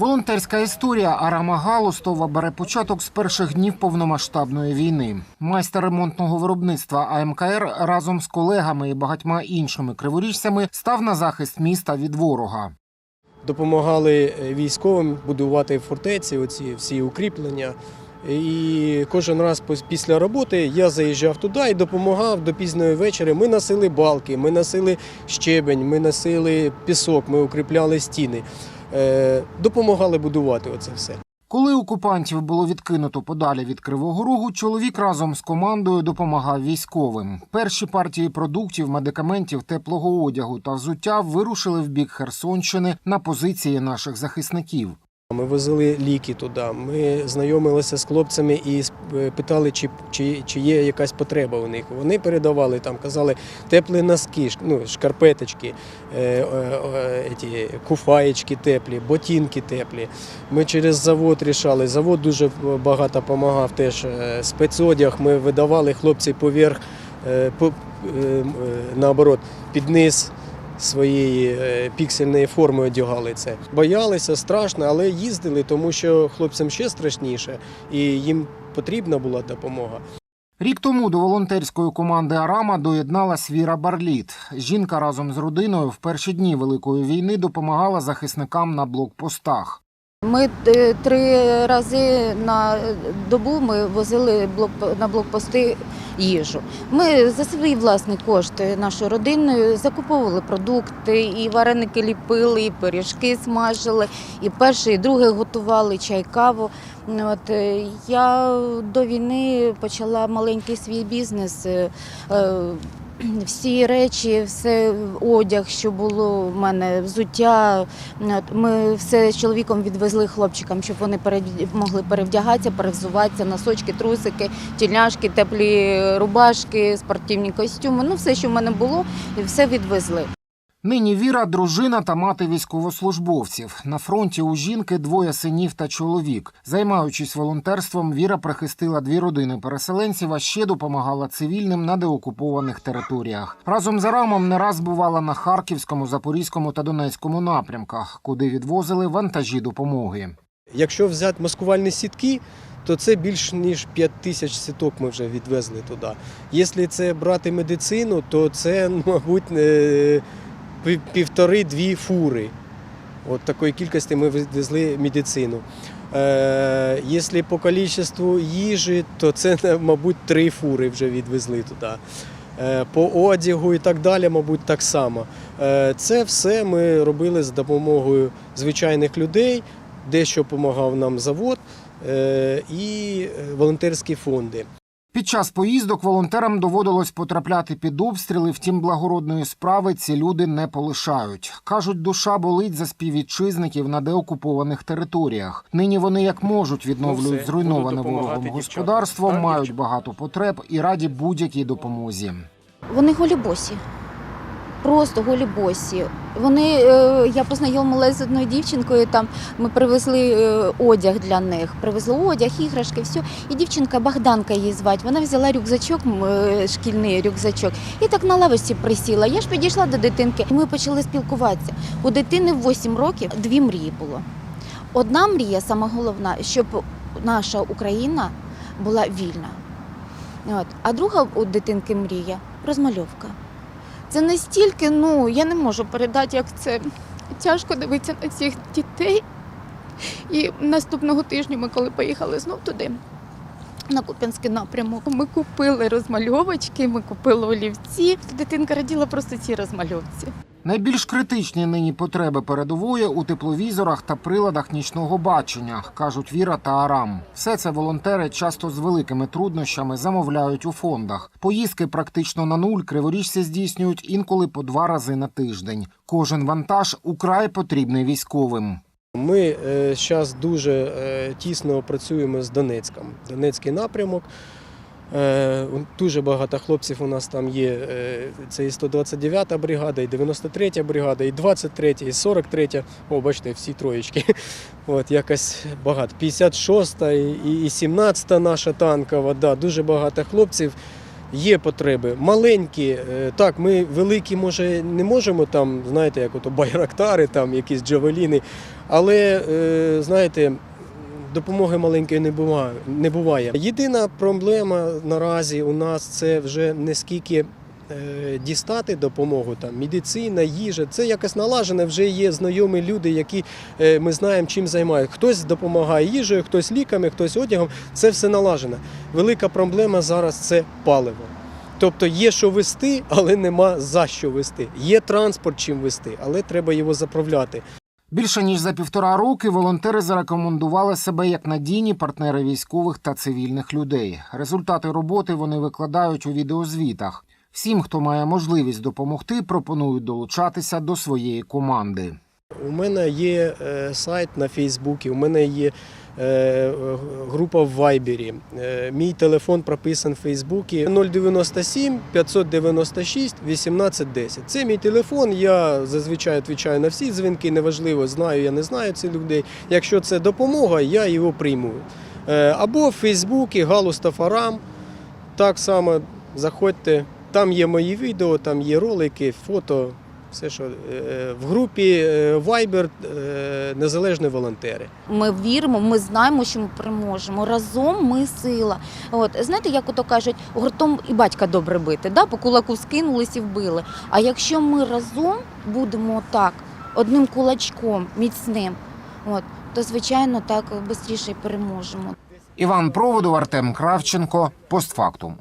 Волонтерська історія Арама Галустова бере початок з перших днів повномасштабної війни. Майстер ремонтного виробництва АМКР разом з колегами і багатьма іншими криворіжцями став на захист міста від ворога. допомагали військовим будувати фортеці, оці всі укріплення. І кожен раз після роботи я заїжджав туди і допомагав до пізньої вечора. Ми носили балки, ми носили щебень, ми носили пісок, ми укріпляли стіни. Е, Допомагали будувати оце все. Коли окупантів було відкинуто подалі від Кривого Рогу, чоловік разом з командою допомагав військовим. Перші партії продуктів, медикаментів, теплого одягу та взуття вирушили в бік Херсонщини на позиції наших захисників. Ми возили ліки туди. Ми знайомилися з хлопцями і е, питали, чи, чи, чи є якась потреба у них. Вони передавали там, казали теплі носки, ну, шкарпеточки, е, е, е, куфаєчки теплі, ботинки теплі. Ми через завод рішали. Завод дуже багато допомагав теж. е, Спецодяг ми видавали хлопці поверх, е, по, е, е, наоборот, під низ своєї е, піксельної форми одягали це. Боялися, страшно, але їздили, тому що хлопцям ще страшніше, і їм потрібна була допомога. Рік тому до волонтерської команди Арама доєдналась Віра Барліт. Жінка разом з родиною в перші дні Великої війни допомагала захисникам на блокпостах. Ми е, три рази на добу ми возили на блокпости їжу. Ми за свої власні кошти нашою родиною закуповували продукти, і вареники ліпили, і пиріжки смажили, і перше, і друге готували, чай, каву. От, е, я до війни почала маленький свій бізнес. Всі речі, все одяг, що було в мене, взуття, Ми все з чоловіком відвезли хлопчикам, щоб вони могли перевдягатися, перевзуватися, носочки, трусики, тільняшки, теплі рубашки, спортивні костюми. Ну, все, що в мене було, все відвезли. Нині Віра дружина та мати військовослужбовців. На фронті у жінки двоє синів та чоловік. Займаючись волонтерством, Віра прихистила дві родини переселенців, а ще допомагала цивільним на деокупованих територіях. Разом з Арамом не раз бувала на Харківському, Запорізькому та Донецькому напрямках, куди відвозили вантажі допомоги. Якщо взяти маскувальні сітки, то це більш ніж 5 тисяч сіток ми вже відвезли туди. Якщо це брати медицину, то це, мабуть, е, півтори-дві фури. От такої кількості ми відвезли медицину. Е, якщо по кількості їжі, то це, мабуть, три фури вже відвезли туди. Е, По одягу і так далі, мабуть, так само. Е, Це все ми робили з допомогою звичайних людей, дещо допомагав нам завод і волонтерські фонди. Під час поїздок волонтерам доводилось потрапляти під обстріли, втім благородної справи ці люди не полишають. Кажуть, душа болить за співвітчизників на деокупованих територіях. Нині вони як можуть відновлюють Ну, зруйноване ворогом господарство, мають багато потреб і раді будь-якій допомозі. Вони голі босі. Просто голі босі. Вони, е, я познайомилася з одною дівчинкою, там ми привезли е, одяг для них. Привезли одяг, іграшки, все. І дівчинка Богданка її звати. Вона взяла рюкзачок, е, шкільний рюкзачок, і так на лавочці присіла. Я ж підійшла до дитинки, і ми почали спілкуватися. У дитини в 8 років дві мрії було. Одна мрія, сама головна, щоб наша Україна була вільна. От. А друга у дитинки мрія розмальовка. Це настільки, ну, я не можу передати, як це тяжко дивитися на цих дітей. І наступного тижня ми, коли поїхали знов туди, на Куп'янський напрямок, ми купили розмальовочки, ми купили олівці. Дитинка раділа просто ці розмальовці. Найбільш критичні нині потреби передової у тепловізорах та приладах нічного бачення, кажуть Віра та Арам. Все це волонтери часто з великими труднощами замовляють у фондах. Поїздки практично на нуль криворіжці здійснюють інколи по два рази на тиждень. Кожен вантаж украй потрібний військовим. Ми зараз дуже е, тісно працюємо з Донецьком. Донецький напрямок. Е, Дуже багато хлопців у нас там є. е, Це і 129-та бригада, і 93-я бригада, і 23-я, і 43-я. О, бачите, всі троєчки. От, якось багато. 56-та і, і 17-та наша танкова. Да, дуже багато хлопців. Є потреби маленькі. е, Так, ми великі, може, не можемо там, знаєте, як ото байрактари, там якісь джавеліни. Але знаєте, допомоги маленької не буває. Не буває. Єдина проблема наразі у нас це вже не скільки. е, Дістати допомогу там медицина, їжа, це якось налажене. Вже є знайомі люди, які е, ми знаємо, чим займають. Хтось допомагає їжею, хтось ліками, хтось одягом. Це все налажено. Велика проблема зараз це паливо. Тобто є що вести, але нема за що вести. Є транспорт чим вести, але треба його заправляти. Більше ніж за півтора роки волонтери зарекомендували себе як надійні партнери військових та цивільних людей. Результати роботи вони викладають у відеозвітах. Всім, хто має можливість допомогти, пропонують долучатися до своєї команди. У мене є е, сайт на Фейсбуці, у мене є е, е, група в Вайбері. Е, Мій телефон прописаний в Фейсбуці 097 596 1810. Це мій телефон. Я зазвичай відповідаю на всі дзвінки. Неважливо, знаю я не знаю цих людей. Якщо це допомога, я його прийму. Е, Або в Фейсбуці Галус Тафарам. Так само заходьте. Там є мої відео, там є ролики, фото. Все, що е, в групі е, Viber е, незалежні волонтери. Ми віримо, ми знаємо, що ми переможемо. Разом ми сила. От знаєте, як ото кажуть, гуртом і батька добре бити, да? по кулаку скинулись і вбили. А якщо ми разом будемо так, одним кулачком міцним, от, то звичайно так швидше переможемо. Іван Проводов, Артем Кравченко. Постфактум.